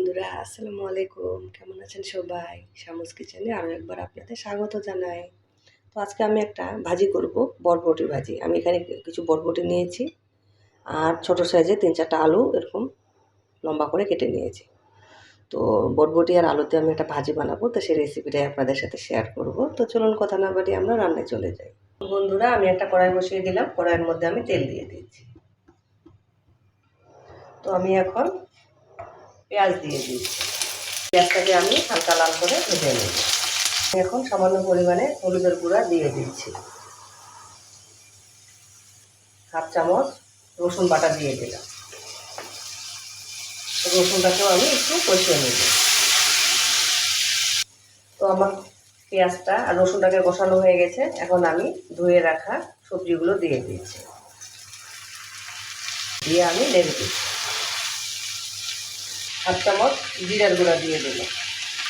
বন্ধুরা, আসসালামু আলাইকুম। কেমন আছেন সবাই? শামুস কিচেনে আরও একবার আপনাদের স্বাগত জানাই। তো আজকে আমি একটা ভাজি করব, বরবটি ভাজি। আমি এখানে কিছু বরবটি নিয়েছি, আর ছোট সাইজে তিন চারটা আলু এরকম লম্বা করে কেটে নিয়েছি। তো বরবটি আর আলুতে আমি একটা ভাজি বানাবো, তো সেই রেসিপিটাই আপনাদের সাথে শেয়ার করব। তো চলুন কথা না বাড়ি আমরা রান্নায় চলে যাই। বন্ধুরা, আমি একটা কড়াই বসিয়ে দিলাম। কড়াইয়ের মধ্যে আমি তেল দিয়ে দিয়েছি তো আমি এখন পেঁয়াজ দিয়ে দিচ্ছি। পেঁয়াজটাকে আমি হালকা লাল করে ভেজে নেব। এখন সামান্য পরিমাণে হলুদের গুঁড়া দিয়ে দিচ্ছি। হাফ চামচ রসুন বাটা দিয়ে দিলাম। রসুনটাকেও আমি একটু কষিয়ে নেব। তো আমার পেঁয়াজটা আর রসুনটাকে কষানো হয়ে গেছে। এখন আমি ধুয়ে রাখা সবজিগুলো দিয়ে দিচ্ছি। দিয়ে আমি নেড়ে দিচ্ছি। হাফ চামচ জিরার গুঁড়া দিয়ে দিলাম।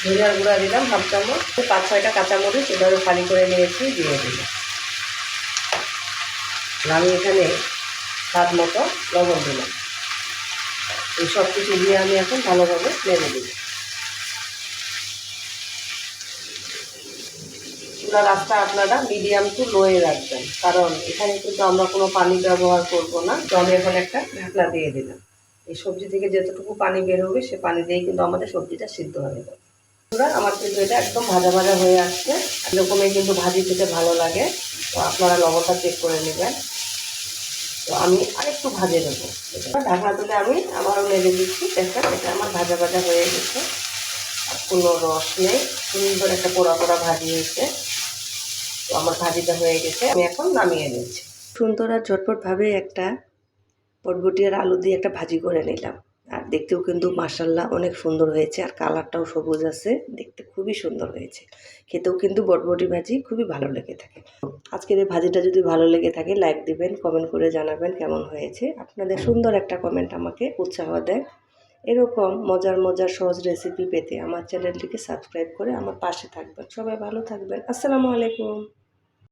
জিরার গুঁড়া দিলাম, হাফ চামচ। পাঁচ ছয়টা কাঁচামরিচ এভাবে ফালি করে নিয়েছি, দিয়ে দিলাম। আমি এখানে স্বাদ মতো লবণ দিলাম। এই সব কিছু দিয়ে আমি এখন ভালোভাবে নেড়ে দিব চুলার রাস্তা আপনারা মিডিয়াম টু লোয়ে রাখবেন, কারণ এখানে কিন্তু আমরা কোনো পানি ব্যবহার করব না। আমি এখন একটা ঢাকনা দিয়ে দিলাম। এই সবজি থেকে যতটুকু পানি বের হবে, সে পানি দিয়েই কিন্তু আমাদের সবজিটা সিদ্ধ হয়ে যাবে। আমার কিন্তু এটা একদম ভাজা ভাজা হয়ে আসছে। এরকমই কিন্তু ভাজি খেতে ভালো লাগে। তো আপনারা লবণটা চেক করে নেবেন। তো আমি আরেকটু ভাজে নেব। ঢাকনা তুলে আমি আবারও নেড়ে দিচ্ছি। দেখেন, এটা আমার ভাজা ভাজা হয়ে গেছে। কোনো রস নেই। সুন্দর একটা পোড়া পোড়া ভাজি হয়েছে। তো আমার ভাজিটা হয়ে গেছে। আমি এখন নামিয়ে নিচ্ছি। সুন্দর আর ঝটপটভাবে একটা বটবটি আর আলু দিয়ে একটা ভাজি করে নিলাম। আর দেখতেও কিন্তু মার্শাল্লাহ অনেক সুন্দর হয়েছে আর কালারটাও সবুজ আছে, দেখতে খুবই সুন্দর হয়েছে। খেতেও কিন্তু বটবটি ভাজি খুবই ভালো লেগে থাকে। আজকের এই ভাজিটা যদি ভালো লেগে থাকে লাইক দিবেন কমেন্ট করে জানাবেন কেমন হয়েছে। আপনাদের সুন্দর একটা কমেন্ট আমাকে উৎসাহ দেয়। এরকম মজার মজার সহজ রেসিপি পেতে আমার চ্যানেলটিকে সাবস্ক্রাইব করে আমার পাশে থাকবেন। সবাই ভালো থাকবেন। আসসালামু আলাইকুম।